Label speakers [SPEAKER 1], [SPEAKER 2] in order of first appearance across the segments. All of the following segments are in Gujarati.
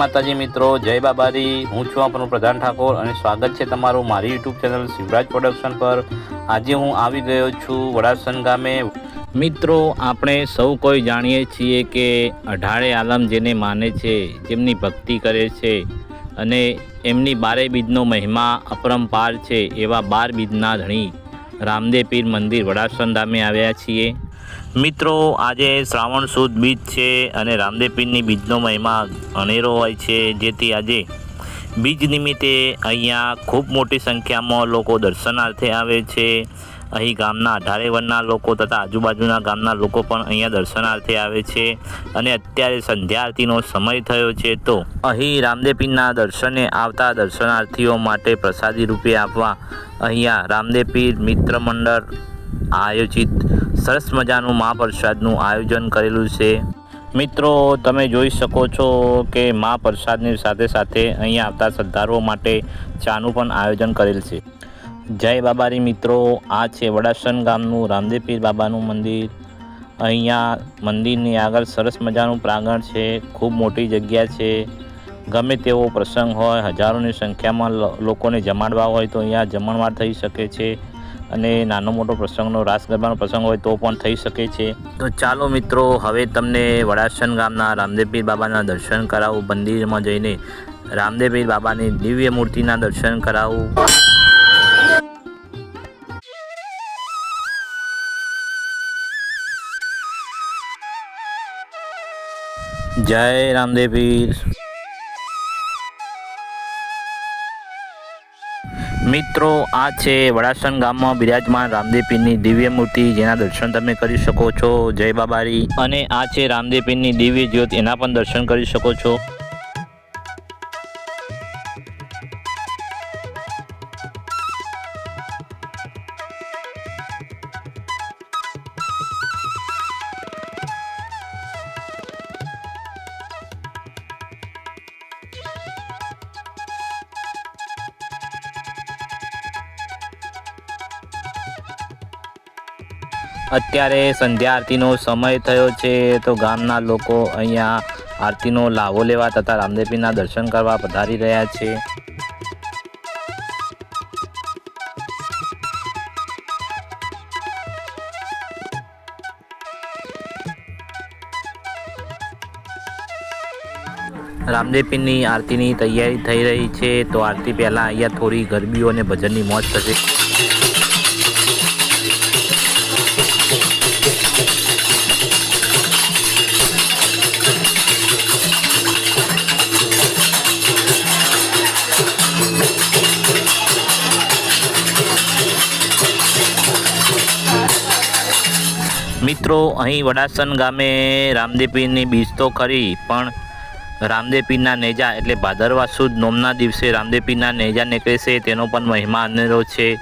[SPEAKER 1] માતાજી મિત્રો, જય બાબારી હું છું આપણું પ્રધાન ઠાકોર અને સ્વાગત છે તમારું મારી યુટ્યુબ ચેનલ શિવરાજ પ્રોડક્શન પર. આજે હું આવી ગયો છું વડાસન ગામે. મિત્રો, આપણે સૌ કોઈ જાણીએ છીએ કે અઢાળે આલમ જેને માને છે, જેમની ભક્તિ કરે છે અને એમની બારે બીજનો મહિમા અપરંપાર છે એવા બાર બીજના ધણી રામદેવ પીર મંદિર વડાસન ગામે આવ્યા છીએ. મિત્રો, આજે શ્રાવણ સુદ બીજ છે અને રામદેવ પીરની બીજનો મહિમા અનેરો હોય છે. જેથી આજે બીજ નિમિત્તે અહીંયા ખૂબ મોટી સંખ્યામાં લોકો દર્શનાર્થે આવે છે. અહીં ગામના અઢારે વનના લોકો તથા આજુબાજુના ગામના લોકો પણ અહીંયા દર્શનાર્થે આવે છે અને અત્યારે સંધ્યા આરતીનો સમય થયો છે તો અહીં રામદેવ પીરના દર્શને આવતા દર્શનાર્થીઓ માટે પ્રસાદી રૂપે આપવા અહીંયા રામદેવ પીર મિત્ર મંડળ આયોજિત સરસ મજાનું મહાપ્રસાદનું આયોજન કરેલું છે. મિત્રો, તમે જોઈ શકો છો કે મહાપ્રસાદની સાથે સાથે અહીંયા આવતા શ્રદ્ધાળુઓ માટે ચાનું પણ આયોજન કરેલ છે. જય બાબારી મિત્રો, આ છે વડાસન ગામનું રામદેવ પીર બાબાનું મંદિર. અહીંયા મંદિરની આગળ સરસ મજાનું પ્રાંગણ છે, ખૂબ મોટી જગ્યા છે. ગમે તેવો પ્રસંગ હોય, હજારોની સંખ્યામાં લોકોને જમાડવા હોય તો અહીંયા જમણવાર થઈ શકે છે. અને નાનો મોટો પ્રસંગનો, રાસ ગરબાનો પ્રસંગ હોય તો પણ થઈ શકે છે. તો ચાલો મિત્રો, હવે તમને વડાસન ગામના રામદેવપીર બાબાના દર્શન કરાવું, મંદિરમાં જઈને રામદેવપીર બાબાની દિવ્ય મૂર્તિના દર્શન કરાવું. જય રામદેવપીર. મિત્રો, આ છે વડાસન ગામમાં બિરાજમાન રામદેવ પીરની દિવ્ય મૂર્તિ, જેના દર્શન તમે કરી શકો છો. જય બાબારી. અને આ છે રામદેવ પીરની દિવ્ય જ્યોત, એના પણ દર્શન કરી શકો છો. અત્યારે સંધ્યા આરતીનો સમય થયો છે તો ગામના લોકો અહીંયા આરતીનો લાવો લેવા તથા રામદેવપીરના દર્શન કરવા પધારી રહ્યા છે. રામદેવપીરની આરતીની તૈયારી થઈ રહી છે તો આરતી પહેલાં અહીંયા થોડી ગરબીઓ અને ભજનની મોજ થશે. મિત્રો, અહીં વડાસન ગામે રામદેપીરની બીજ તો ખરી, પણ રામદેપીરના નેજા એટલે ભાદરવા સુદ નોમના દિવસે રામદેપીરના નેજા નીકળે છે, તેનો પણ મહિમા અનેરો છે.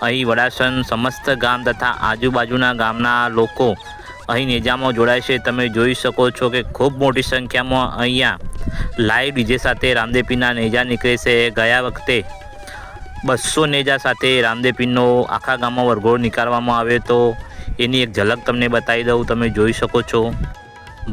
[SPEAKER 1] અહીં વડાસન સમસ્ત ગામ તથા આજુબાજુના ગામના લોકો અહીં નેજામાં જોડાય છે. તમે જોઈ શકો છો કે ખૂબ મોટી સંખ્યામાં અહીંયા લાઈવ ડીજે સાથે રામદેવપીરના નેજા નીકળે છે. ગયા વખતે બસો નેજા સાથે રામદેવપીરનો આખા ગામમાં વરઘોડો નીકાળવામાં આવ્યો તો એની એક ઝલક તમને બતાવી દઉં, તમે જોઈ શકો છો.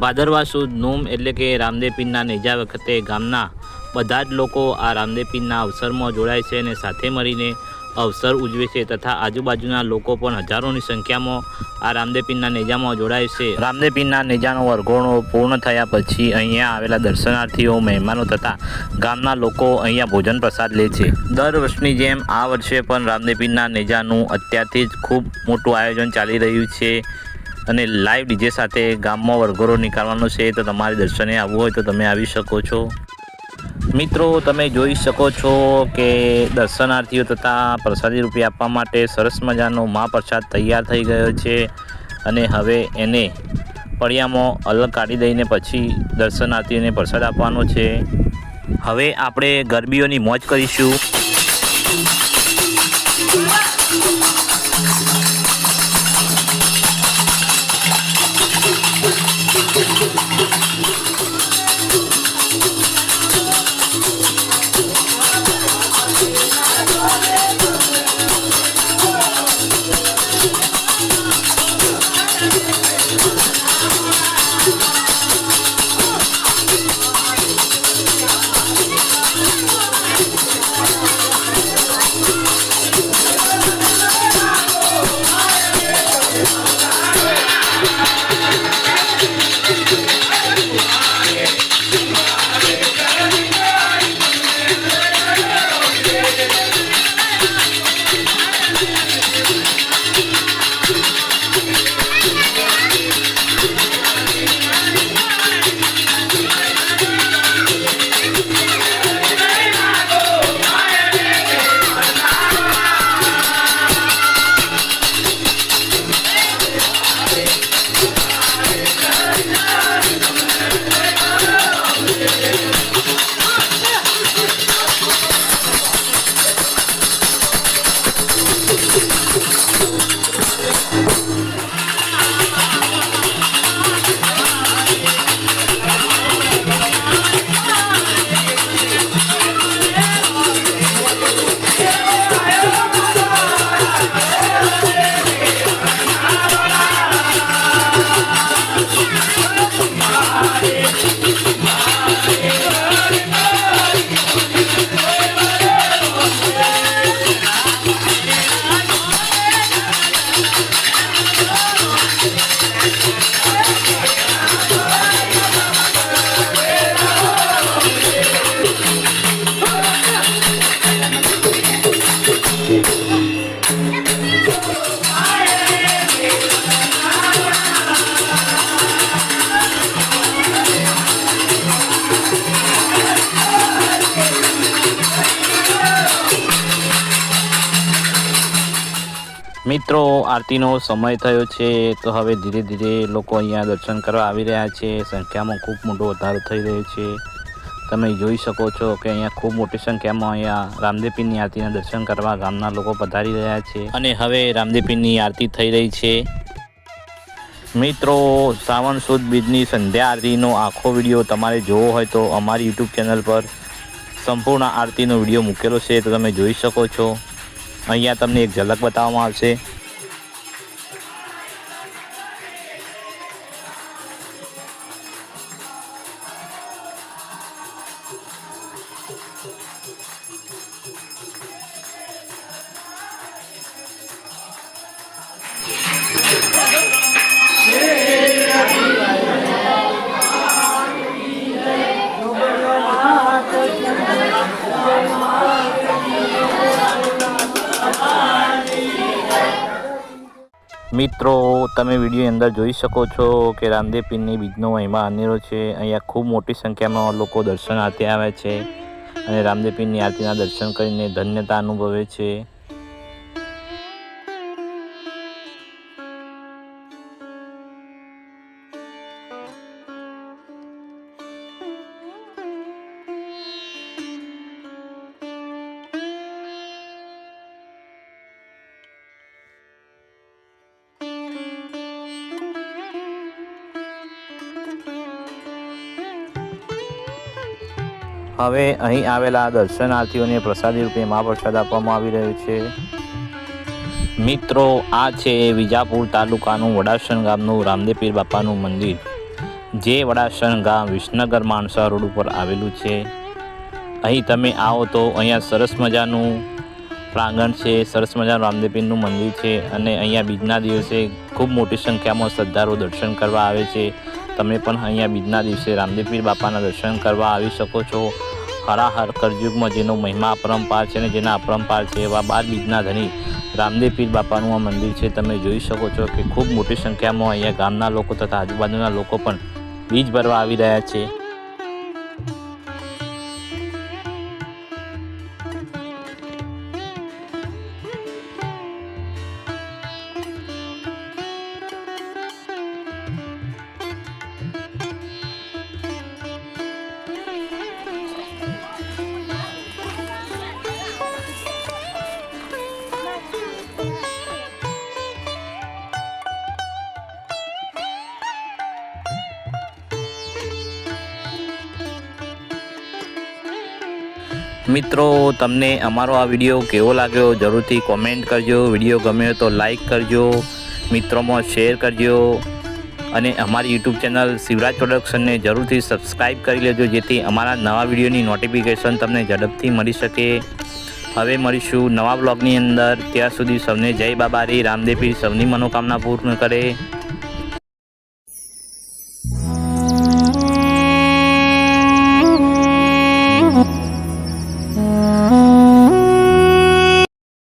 [SPEAKER 1] ભાદરવા સુદ નોમ એટલે કે રામદેવપીરના નેજા વખતે ગામના બધા જ લોકો આ રામદેવપીરના અવસરમાં જોડાય છે અને સાથે મળીને અવસર ઉજવે છે તથા આજુબાજુના લોકો પણ હજારોની સંખ્યામાં આ રામદેવપીરના નેજામાં જોડાય છે. રામદેવપીરના નેજાનો વરઘોડો પૂર્ણ થયા પછી અહીંયા આવેલા દર્શનાર્થીઓ, મહેમાનો તથા ગામના લોકો અહીંયા ભોજન પ્રસાદ લે છે. દર વર્ષની જેમ આ વર્ષે પણ રામદેવપીરના નેજાનું અત્યારથી જ ખૂબ મોટું આયોજન ચાલી રહ્યું છે અને લાઈવ ડીજે સાથે ગામમાં વરઘોડો નીકાળવાનો છે. તો તમારે દર્શને આવવું હોય તો તમે આવી શકો છો. મિત્રો, તમે જોઈ શકો છો કે દર્શનાર્થીઓ તથા પ્રસાદી રૂપે આપવા માટે સરસ મજાનો મહાપ્રસાદ તૈયાર થઈ ગયો છે અને હવે એને પડિયામાં અલગ કાઢી દઈને પછી દર્શનાર્થીઓને પ્રસાદ આપવાનો છે. હવે આપણે ગરબીઓની મોજ કરીશું. મિત્રો, આરતીનો સમય થયો છે તો હવે ધીરે ધીરે લોકો અહીંયા દર્શન કરવા આવી રહ્યા છે. સંખ્યામાં ખૂબ મોટો વધારો થઈ રહ્યો છે. તમે જોઈ શકો છો કે અહીંયા ખૂબ મોટી સંખ્યામાં અહીંયા રામદેવપીરની આરતીના દર્શન કરવા ગામના લોકો પધારી રહ્યા છે. અને હવે રામદેવપીરની આરતી થઈ રહી છે. મિત્રો, શ્રાવણ સુદ બીજની સંધ્યા આરતીનો આખો વીડિયો તમારે જોવો હોય તો અમારી યુટ્યુબ ચેનલ પર સંપૂર્ણ આરતીનો વીડિયો મૂકેલો છે. તો તમે જોઈ શકો છો. અહીંયા તમને એક ઝલક બતાવવામાં આવશે. મિત્રો, તમે વીડિયો અંદર જોઈ શકો છો કે રામદેવ પીરની બીજનો મહિમા અનેરો છે. અહીંયા ખૂબ મોટી સંખ્યામાં લોકો દર્શનાર્થે આવે છે અને રામદેવ પીરની આરતીના દર્શન કરીને ધન્યતા અનુભવે છે. હવે અહીં આવેલા દર્શનાર્થીઓને પ્રસાદી રૂપે મહાપ્રસાદ આપવામાં આવી રહ્યો છે. મિત્રો, આ છે વિજાપુર તાલુકાનું વડાસણ ગામનું રામદેપીર બાપાનું મંદિર, જે વડાસણ ગામ વિસનગર માણસા રોડ ઉપર આવેલું છે. અહીં તમે આવો તો અહીંયા સરસ મજાનું પ્રાંગણ છે, સરસ મજાનું રામદેપીરનું મંદિર છે અને અહીંયા બીજના દિવસે ખૂબ મોટી સંખ્યામાં શ્રદ્ધાળુઓ દર્શન કરવા આવે છે. તમે પણ અહીંયા બીજના દિવસે રામદેવ પીર બાપાના દર્શન કરવા આવી શકો છો. હરાહર કરજુગમાં જેનો મહિમા અપરંપાર છે અને જેના અપરંપાર છે એવા બાર બીજના ધણી રામદેવ પીર બાપાનું આ મંદિર છે. તમે જોઈ શકો છો કે ખૂબ મોટી સંખ્યામાં અહીંયા ગામના લોકો તથા આજુબાજુના લોકો પણ બીજ ભરવા આવી રહ્યા છે. મિત્રો, તમને અમારો આ વીડિયો કેવો લાગ્યો જરૂરથી કોમેન્ટ કરજો. વીડિયો ગમ્યો તો લાઈક કરજો. મિત્રોમાં શેર કરજો. અને અમારી યુટ્યુબ ચેનલ શિવરાજ પ્રોડક્શનને જરૂરથી સબસ્ક્રાઈબ કરી લેજો, જેથી અમારા નવા વિડીયોની નોટિફિકેશન તમને ઝડપથી મળી શકે. હવે મળીશું નવા બ્લોગની અંદર. ત્યાં સુધી સૌને જય બાબારી. રામદેવી સૌની મનોકામના પૂર્ણ કરે.